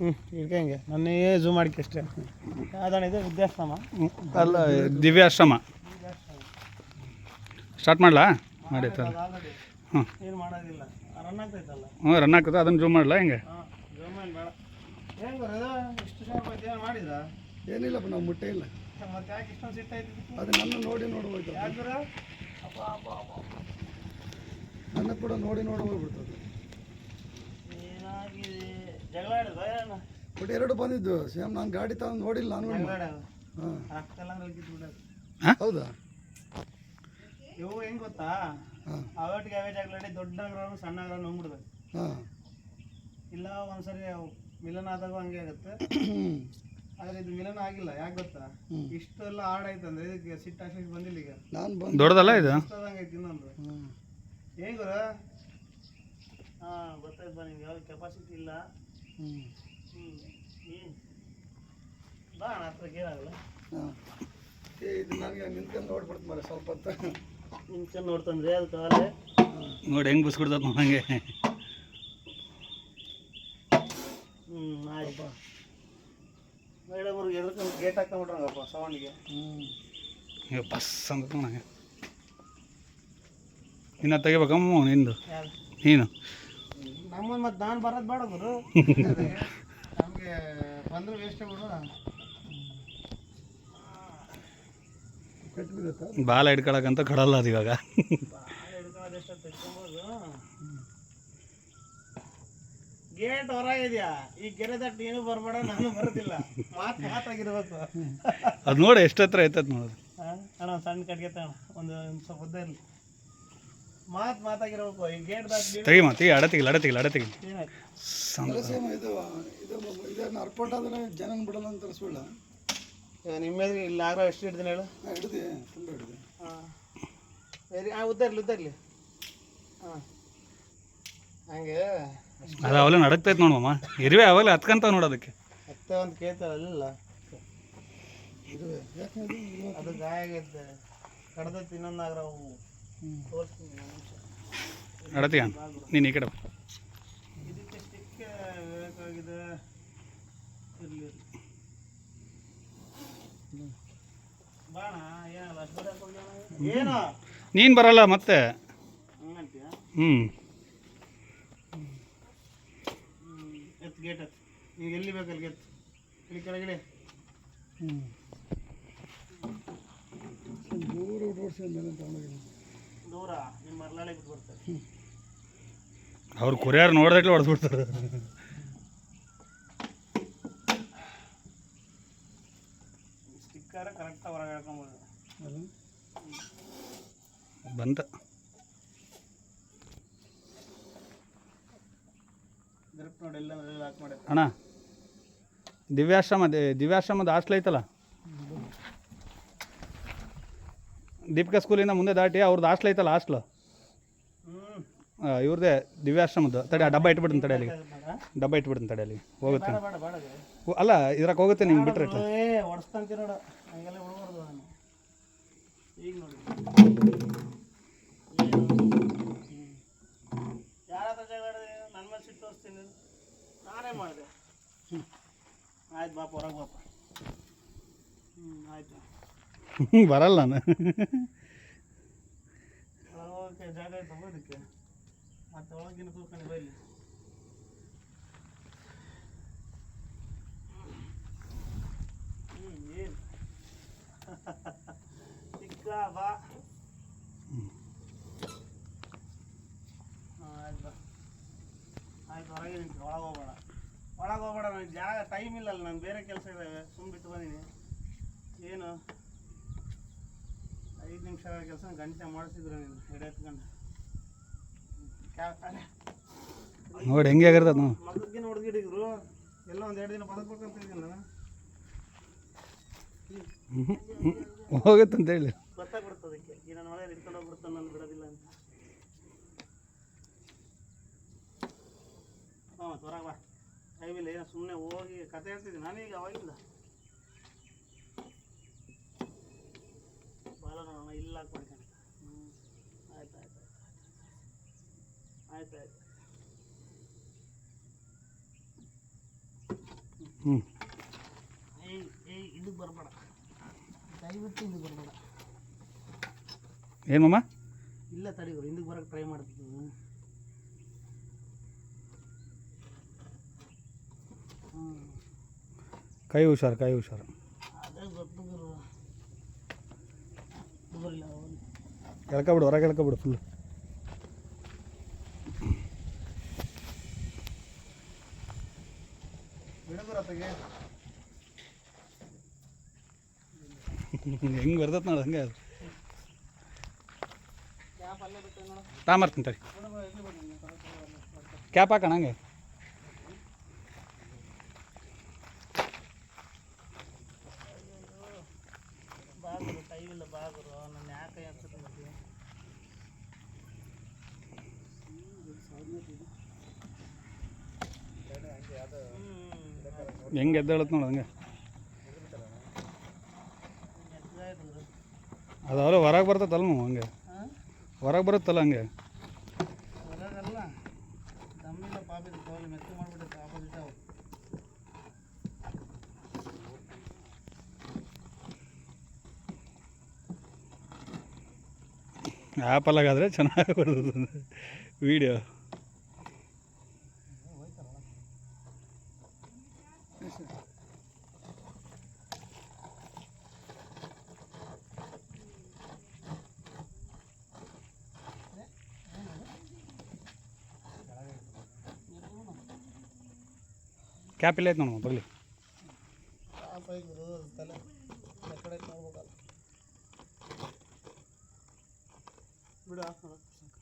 ಹ್ಞೂ ಇಟ್ಕಂಗೆ ನನ್ನೇ ಝೂಮ್ ಮಾಡಿಕೆ ಅಷ್ಟೇ. ಅದಾಣ ಇದು? ವಿದ್ಯಾಶ್ರಮ? ಅಲ್ಲ ದಿವ್ಯಾಶ್ರಮ. ಸ್ಟಾರ್ಟ್ ಮಾಡಲಾ? ಮಾಡಿತ್ತಲ್ಲ ಹ್ಞೂ ಏನು ಮಾಡೋದಿಲ್ಲ. ರನ್ ಆಗ್ತೈತಲ್ಲ. ಹ್ಞೂ ರನ್ ಆಗ್ತದೆ ಅದನ್ನು ಜೂಮ್ ಮಾಡಲಾ ಹೆಂಗೆ? ಝೂಮ್ ಏನು ಬೇಡ. ಏನು ಬರೋದು ಇಷ್ಟು ರೂಪಾಯಿ ಏನು ಮಾಡಿದ ಏನಿಲ್ಲಪ್ಪ ನಾವು ಮುಟ್ಟೆ ಇಲ್ಲ. ಮತ್ತೆ ಯಾಕೆ ಇಷ್ಟೊಂದು ಸಿಟ್ಟು ಆಯ್ತು ಅದು ನನ್ನ ನೋಡಿ ನೋಡಿ ಹೋಯ್ತು ಯಾಕೆ ಅಪ್ಪ ಅಪ್ಪ ಅಪ್ಪ ನನ್ನ ಕೂಡ ನೋಡಿ ನೋಡಿ ಹೋಗ್ಬಿಡ್ತದೆ. ಏನಾಗಿದೆ? ಬಟ್ ಎರಡು ಬಂದಿದ್ದು. ಸೇಮ್ ನಾನು ಗಾಡಿ ತಗೊಂಡು ನೋಡಿಲ್ಲ ನಾನು. ಹಾಂ. ಹೌದಾ? ಇವು ಹೆಂಗ್ ಗೊತ್ತಾ? ಅವಟ್ಗೆ ಅವಟ್ಟಿಗೆ ಅವೇ ಜಗಳ ಆಡಿ ದೊಡ್ಡ ನಗರನು ಸಣ್ಣ ನಗರ ನುಂಗ್ಬಿಡ್ಬೇಕು ಹಾಂ. ಇಲ್ಲ ಒಂದ್ಸರಿ ಅವು ಮಿಲನ ಆದಾಗ ಹಂಗೆ ಆಗುತ್ತೆ. ಆದ್ರೆ ಇದು ಮಿಲನ ಆಗಿಲ್ಲ ಯಾಕೆ ಗೊತ್ತಾ. ಇಷ್ಟೆಲ್ಲ ಅಂದ್ರೆ ಇದಕ್ಕೆ ಸಿಟ್ಟು ಅಷ್ಟು ಬಂದಿಲ್ಲ ಈಗ. ನಾನು ಬಂದು ದೊಡ್ಡದಲ್ಲ ಇದು? ಐತಿ ಇನ್ನೊಂದು. ಹ್ಞೂ ಹಾಂ ಗೊತ್ತಾಯ್ತು ಬಾ ನಿಮ್ಗೆ ಯಾವ ಕೆಪಾಸಿಟಿ ಇಲ್ಲ. ಹ್ಞೂ ಇದು ನನಗೆ ನಿಂತ್ಕೊಂಡು ನೋಡ್ಬಿಡ್ತು ಮರೆ ಸ್ವಲ್ಪ ಹೊತ್ತು ನಿಂತ್ಕೊಂಡು ನೋಡ್ತಂದ್ರೆ ಅದು ಕಾಲೇ ನೋಡಿ ಹೆಂಗೆ ಬುಸ್ಕೊಡ್ತದ ನನಗೆ ಹ್ಮ್ ಆಯ್ತು ಮೇಡಮ್ ಅವ್ರಿಗೆ ಎದ್ರಕೊಂಡು ಗೇಟ್ ಹಾಕೊಂಡ್ಬಿಟ್ರಂಗಪ್ಪ ಸೌಂಡ್ಗೆ ಹ್ಞೂ ಬಸ್ ಅಂತ ನನಗೆ ಇನ್ನು ತೆಗಿಬೇಕಮ್ಮ ನಿಂದು ನೀನು ನಮ್ಮನ್ನ ಮತ್ತೆ ನಾನು ಬರೋದು ಬೇಡ ಗುರು. ನಮಗೆ ಬಂದ್ರೆ ವೇಸ್ಟ್ ಬಿಡು. ಬಾಲ ಹಿಡ್ಕೊಳಕಂತ ಕೊಡಲ್ಲ ಅದು ಇವಾಗ. ಗೇಟ್ ಹೊರ ಗೇಟ್ ಹೊರಗಿದ್ಯಾ ಈ ಗೆರೆ ತಟ್ಟು ಏನು ಬರಬೇಡ ನಾನು ಬರೋದಿಲ್ಲ. ಮಾತು ಮಾತಾಗಿರ್ಬೇಕು. ಅದು ನೋಡಿ ಎಷ್ಟು ಹತ್ರ ಐತದ ನೋಡೋದು ಹಾ? ಅಣ್ಣ ಸಣ್ಣ ಕಟ್ಗೆ ಒಂದು ಒಂದು ಸ್ವಲ್ಪ ಉದ್ದ ಇರಲಿ. ಮಾತು ಮಾತಾಗಿರ್ಬೇಕು. ಈ ಗೇಟ್ ದಾಟಿ ತೆಗಿ ಮಾ ತೆಗಿ ಅಡ ತೆಗಿಲ್ಲ ಅಡ ತೆಗಿಲ್ಲ ಅಡ ಏನಾಯ್ತು? ಸೇಮ್ ಇದು ಇದು ಇದನ್ನು ಅರ್ಪೋಟ್ ಆದರೆ ಜನನ ಬಿಡಲ್ಲ ಅಂತ ತರಿಸ್ಬಿಡ ಈಗ ನಿಮ್ಮ ಎದುರು ಇಲ್ಲಿ ಆಗೋ ಎಷ್ಟು ಹಿಡ್ತೀನಿ ಹೇಳು? ಹಿಡಿದೆ ತುಂಬ ಹಿಡ್ದೆ. ಹಾಂ. ವೆರಿ ಹಾಂ ಉದ್ದ ಇರಲಿ ಉದ್ದ ಇರಲಿ ಹಾಂ. ಹಂಗೆ. ಅದು ಅವೆಲ್ಲ ನಡಕ್ತೈತೆ ನೋಡಮ್ಮ ಇರುವೆ ಅವೆಲ್ಲ ಹತ್ಕಂತ ನೋಡೋದಕ್ಕೆ ಮತ್ತೆ ಒಂದು ಯಾಕೆ ಇದು ಇದು ಅದು ಗಾಯ ಆಗೈತೆ. ಕಡ್ದೈತಿ ಇನ್ನೊಂದು ಆಗ್ರ ನಿಮಿಷ ನೀನು ಈ ಕಡೆ. ಇದಕ್ಕೆ ಸ್ಟಿಕ್ ಬೇಕಾಗಿದೆ. ಇರಲಿ ಬಾಣ ಏನಲ್ಲ ನೀನು ಬರಲ್ಲ ಮತ್ತೆ. ಹ್ಞೂ ಎತ್ ಗೇಟ್ ಈಗ ಎಲ್ಲಿ ಬೇಕಲ್ಲಿ ಗೆತ್ ಇಲ್ಲಿ ಕೆಳಗಡೆ. ಹ್ಞೂ ಸ್ವಲ್ಪ ದೂರ ಓಡಿಸಿ ಮೇಲೆ ತಗೊಂಡೋಗಿ ದೂರ ನಿಮ್ಮ ಮರಳಾಳೆ ಬಿಟ್ಟು ಬರ್ತಾರೆ ಅವ್ರು ಕುರಿಯಾರು ನೋಡ್ದಟ್ಲೆ ಹೊಡೆದ್ಬಿಡ್ತಾರೆ ಸ್ಟಿಕ್ಕರ ಕರೆಕ್ಟಾಗಿ ಹೊರಗೆ ಹಾಕೊಂಬೋದು ಬಂತ. ಗ್ರಿಪ್ ನೋಡಿ ಎಲ್ಲ ಲಾಕ್ ಮಾಡಿ ಅಣ್ಣ ದಿವ್ಯಾಶ್ರಮ ದಿವ್ಯಾಶ್ರಮದ ಹಾಸ್ಟ್ಲ್ ಐತಲ್ಲ? ದೀಪಿಕಾ ಸ್ಕೂಲಿಂದ ಮುಂದೆ ದಾಟಿ ಅವ್ರದ್ದು ಹಾಸ್ಟ್ಲ್ ಐತಲ್ಲ ಹಾಸ್ಟ್ಲು ಇವ್ರದೇ ದಿವ್ಯಾಶ್ರಮದ ದಿವ್ಯಾಶ್ರಮದ್ದು. ತಡೆ ಆ ಡಬ್ಬ ಇಟ್ಬಿಡ್ತೀನಿ ತಡೆ ಅಲ್ಲಿಗೆ. ಡಬ್ಬ ಇಟ್ಬಿಡ್ತೀನಿ ತಡೆ ಅಲ್ಲಿಗೆ. ಹೋಗುತ್ತೆ. ಅಲ್ಲ ಇದ್ರಾಗ ಹೋಗುತ್ತೆ ನಿಮ್ಗೆ ಬಿಟ್ರೆ ನಾನೇ ಮಾಡಿದೆ. ಆಯ್ತು ಬಾಪ ಹೊರಗೆ ಬಾಪ. ಹ್ಞೂ ಆಯ್ತು. ಬರಲ್ಲ ನಾನು. ಜಾಗ ಹೋಗೋದಕ್ಕೆ ಮತ್ತೆ ಒಳಗಿನ ಕೂತ್ಕೊಂಡು ಬೈಲಿ ಏನು? ಚಿಕ್ಕ ಬಾ. ಆಯ್ತು ಬಾ. ಆಯ್ತು, ಹೊರಗೆ ನಿಂತು ಒಳಗೆ ಹೋಗ್ಬೇಡ. ಒಳಗೆ ಹೋಗ್ಬೇಡ ನನಗೆ ಜಾಗ ಟೈಮ್ ಇಲ್ಲಲ್ಲ ನಾನು ಬೇರೆ ಕೆಲಸ ಇದ್ದಾವೆ ಸುಮ್ ಬಿಟ್ಟು ಬಂದೀನಿ ಏನು ಕೆಲಸ ಗಂಟೆ ಮಾಡಿಸಿದ್ರು ನೀನು ಎಡೆ ಎತ್ಕೊಂಡು. ನೋಡಿ ಹೆಂಗೆ ಆಗಿರ್ತದೆ ನಾವು ಮಗಕ್ಕೆ ಹೊಡೆದಿಡಿದ್ರು ಎಲ್ಲ ಒಂದು ಎರಡು ದಿನ ಬದುಕ್ಬೇಕಂತ ಇದ್ದೀನಿ ನಾನು. ಹೋಗುತ್ತೆ ಅಂತ ಹೇಳಿ ಗೊತ್ತಾಗ್ಬಿಡ್ತು ಅದಕ್ಕೆ. ಈ ನನ್ನ ಒಳಗೆ ಹಿಡ್ಕೊಂಡು ಹೋಗ್ಬಿಡ್ತಾನೆ ನಾನು ಬಿಡೋದಿಲ್ಲ ಅಂತ. ಹಾಂ ಹೊರಗೆ ಬಾ. ಟೈಮಿಲ್ಲ ಏನೋ ಸುಮ್ಮನೆ ಹೋಗಿ ಕತೆ ಹೇಳ್ತಿದ್ದೀನಿ. ನಾನೀಗ ಅವಾಗಿಂದ ಬಾಲ ನೋಡೋಣ ಇಲ್ಲ ಹಾಕ್ಬಿಡ್ತೀನಿ ಹ್ಞೂ ಆಯ್ತು ಆಯ್ತು ಆಯ್ತು ಆಯ್ತು ಆಯ್ತು ಹ್ಞೂ ಏಯ್ ಏಯ್ ಇದಕ್ಕೆ ಬರಬೇಡ ದಯವಿಟ್ಟು ಇದಕ್ಕೆ ಬರಬೇಡ ಏನು ಮಮ್ಮ ಇಲ್ಲ ತಡಿಗಳು ಹಿಂದಕ್ಕೆ ಬರೋಕ್ಕೆ ಟ್ರೈ ಮಾಡ್ತಿದ್ವಿ ಹ್ಞೂ ಕೈ ಹುಷಾರು ಕೈ ಹುಷಾರು ಅದೇ ಗೊತ್ತು ಗುರು ಬರಲಿಲ್ಲ ಎಳ್ಕೊಬಿಡು ಹೊರಗೆ ಎಳ್ಕೊಬಿಡು ಫುಲ್ ಬಿಡಗುರತ್ತಗೆ ಹೆಂಗೆ ಬರ್ತೈತೆ ನೋಡು ಹಂಗೆ. ಅದು ತಾಮರ್ತೀನಿ ತಡಿ. ಕ್ಯಾಪ್ ಹಾಕೋಣ ಹಂಗೆ. ಬಾಗುರು ಟೈಮ್ ಇಲ್ಲ ಬಾಗುರು, ನನ್ನ ಯಾಕೆ ಅನ್ಸುತ್ತೆ ಮತ್ತೆ ಹೆಂಗೆ ಎದ್ದೇಳತ್ತೆ ನೋಡು ಹಂಗೆ. ಅದು ಅವರು ಹೊರಗೆ ಬರ್ತೈತಲ್ಲ ಮಮ್ಮ ಹಂಗೆ ಹೊರಗೆ ಬರುತ್ತಲ್ಲ ಹಂಗೆ. ಆ್ಯಪಲ್ಲಾಗಾದರೆ ಚೆನ್ನಾಗಿ ಬರ್ತದೆ ವೀಡಿಯೋ ಕ್ಯಾಪ್ ಇಲ್ಲ ಐತೆ ನೋಡಮ್ಮ ಬರಲಿ